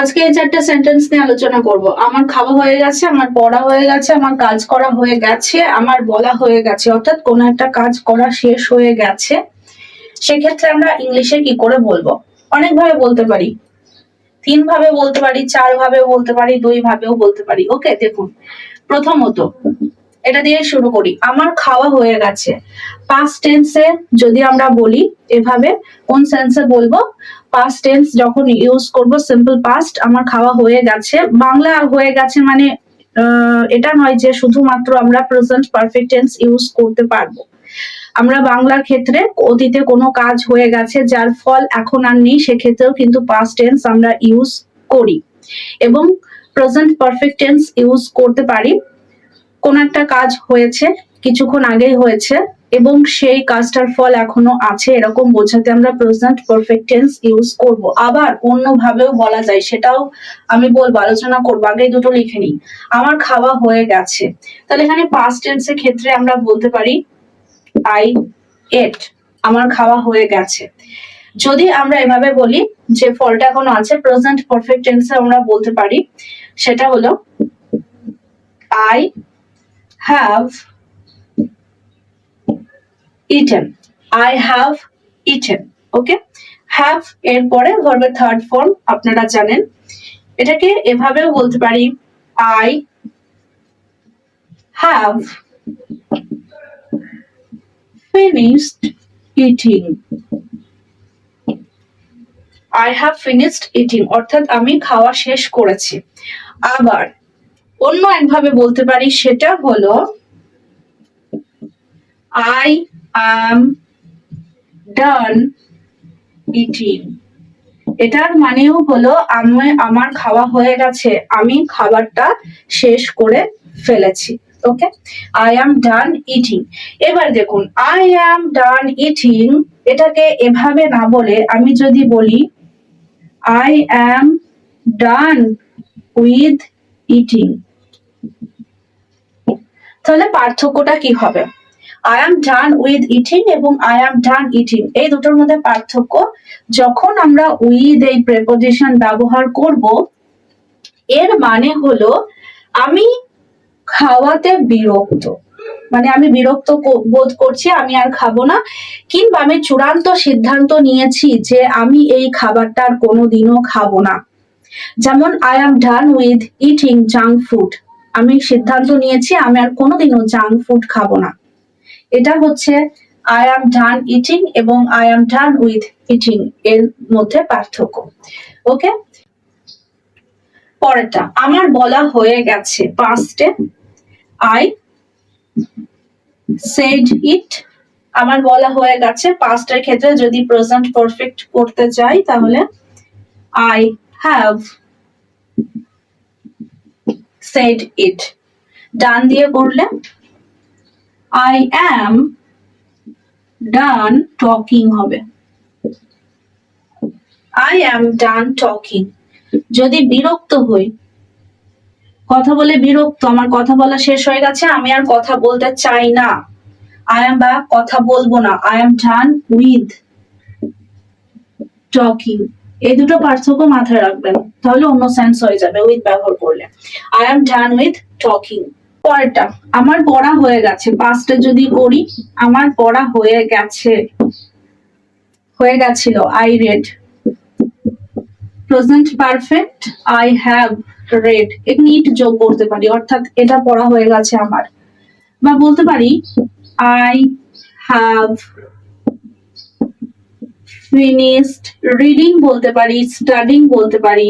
আজকে এই চারটে সেন্টেন্স নিয়ে আলোচনা করব। আমার খাওয়া হয়ে গেছে, আমার পড়া হয়ে গেছে, আমার কাজ করা হয়ে গেছে, আমার বলা হয়ে গেছে, অর্থাৎ কোনো একটা কাজ করা শেষ হয়ে গেছে, সেক্ষেত্রে আমরা ইংলিশে কি করে বলব? অনেক ভাবে বলতে পারি। তিন ভাবে বলতে পারি চার ভাবে বলতে পারি দুই ভাবেও বলতে পারি। ওকে দেখুন, প্রথমত এটা দিয়ে শুরু করি। আমার খাওয়া হয়ে গেছে। পাস্ট টেন্সে যদি আমরা বলি, এভাবে কোন সেন্সে বলব? পাস্ট টেন্স যখন ইউজ করব সিম্পল পাস্ট আমার খাওয়া হয়ে গেছে। বাংলা হয়ে গেছে মানে এটা নয় যে শুধুমাত্র আমরা প্রেজেন্ট পারফেক্ট টেন্স ইউজ করতে পারব। আমরা বাংলার ক্ষেত্রে অতীতে কোনো কাজ হয়ে গেছে, যার ফল এখন আর নেই, সেক্ষেত্রেও কিন্তু পাস্ট টেন্স আমরা ইউজ করি। এবং প্রেজেন্ট পারফেক্ট টেন্স ইউজ করতে পারি। কোন একটা কাজ হয়েছে, কিছুক্ষণ আগেই হয়েছে এবং সেই কাজটার ফল এখনও আছে, এরকম বোঝাতে আমরা প্রেজেন্ট পারফেক্ট টেন্স ইউজ করব। আবার অন্যভাবেও বলা যায়, সেটাও আমি বলব, আলোচনা করব আগে দুটো লিখে নিই। আমার খাওয়া হয়ে গেছে। তাহলে এখানে পাস্ট টেন্সের ক্ষেত্রে আমরা বলতে পারি আই এট আমার খাওয়া হয়ে গেছে। যদি আমরা এভাবে বলি যে ফলটা এখনও আছে প্রেজেন্ট পারফেক্ট টেন্সে আমরা বলতে পারি, সেটা হলো I have eaten I have eaten okay have এর পরে ভার্বের থার্ড ফর্ম আপনারা জানেন। এটাকে এভাবেও বলতে পারি I have finished eating. I have finished eating. অর্থাৎ আমি খাওয়া শেষ করেছি। আবার অন্য একভাবে বলতে পারি, সেটা হলো আই আম ডান ইটিং এটার মানেও হলো, আমি, আমার খাওয়া হয়ে গেছে, আমি খাবারটা শেষ করে ফেলেছি। ওকে? আই অ্যাম ডান ইটিং এবার দেখুন আই অ্যাম ডান ইটিং এটাকে এভাবে না বলে, আমি যদি বলি I am done with eating তাহলে পার্থক্যটা কি হবে? I am done with eating এবং আই অ্যাম ডান ইটিং এই দুটোর মধ্যে পার্থক্য, যখন আমরা উইথ এই প্রেপোজিশন ব্যবহার করব, এর মানে হলো আমি খাওয়াতে বিরক্ত। মানে আমি বিরক্ত বোধ করছি আমি আর খাব না, কিংবা আমি চূড়ান্ত সিদ্ধান্ত নিয়েছি যে আমি এই খাবারটা আর কোনোদিনও খাব না। যেমন I am done with eating junk food আমি সিদ্ধান্ত নিয়েছি, আমি আর কোনোদিনও জাঙ্ক ফুড খাব না। এটা হচ্ছে আই অ্যাম ডান ইটিং এবং I am done with eating এর মধ্যে পার্থক্য। ওকে পরেরটা, আমার বলা হয়ে গেছে। পাস্টে আই সেড ইট আমার বলা হয়ে গেছে পাস্টের ক্ষেত্রে যদি প্রেজেন্ট পারফেক্ট করতে চাই, তাহলে I have said it done দিয়ে করলে আই অ্যাম ডান টকিং হবে। আই অ্যাম ডান টকিং যদি বিরক্ত হই, কথা বলে বিরক্ত, আমার কথা বলা শেষ হয়ে গেছে, আমি আর কথা বলতে চাই না। আই এম বা কথা বলব না। I am done with talking এই দুটো পার্থক্য মাথায় রাখবেন, তাহলে অন্য সেন্স হয়ে যাবে উইথ ব্যবহার করলে। I am done with talking পরেরটা, আমার পড়া হয়ে গেছে পাঁচটা যদি করি আমার পড়া হয়ে গেছে। হয়ে গেছিল I read present perfect I have read it যোগ করতে পারি, অর্থাৎ এটা পড়া হয়ে গেছে আমার। বা বলতে পারি আই হ্যাভ ফিনিশড রিডিং বলতে পারি স্টাডিং বলতে পারি।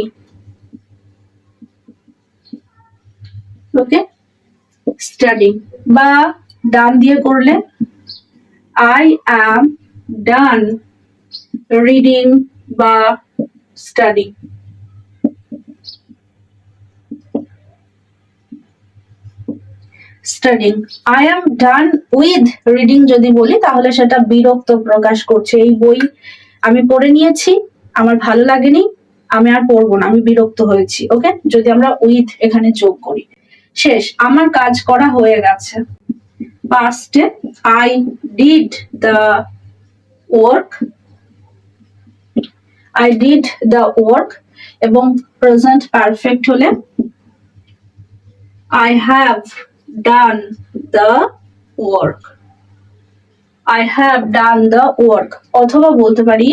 ওকে স্টাডিং বা ডান দিয়ে করলে আই অ্যাম ডান রিডিং বা study studying I am done with reading যদি বলি, তাহলে সেটা বিরক্ত প্রকাশ করছে। এই বই আমি পড়ে নিয়েছি, আমার ভালো লাগেনি, আমি আর পড়ব না, আমি বিরক্ত হয়েছি ওকে যদি আমরা উইথ এখানে যোগ করি। শেষ, আমার কাজ করা হয়ে গেছে। পাস্টে I did the work I did the work এবং প্রেজেন্ট পারফেক্ট হলে I have done the work I have done the work অথবা বলতে পারি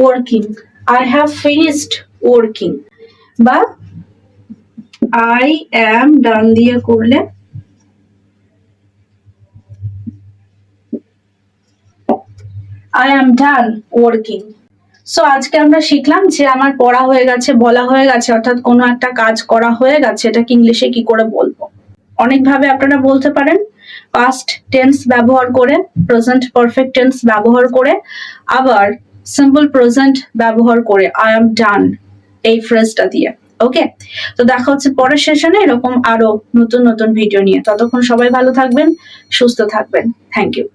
working I have finished working বা আই অ্যাম ডান দিয়ে করলে I am done working so আজকে আমরা শিখলাম যে আমার পড়া হয়ে গেছে, বলা হয়ে গেছে, অর্থাৎ কোনো একটা কাজ করা হয়ে গেছে, এটাকে ইংলিশে কি করে বলব? অনেকভাবে আপনারা বলতে পারেন। পাস্ট টেন্স ব্যবহার করে প্রেজেন্ট পারফেক্ট টেন্স ব্যবহার করে, আবার সিম্পল প্রেজেন্ট ব্যবহার করে আই এম ডান এই ফ্রেজটা দিয়ে ওকে তো দেখা হচ্ছে পরের সেশনে এরকম আরও নতুন নতুন ভিডিও নিয়ে। ততক্ষণ সবাই ভালো থাকবেন, সুস্থ থাকবেন। Thank you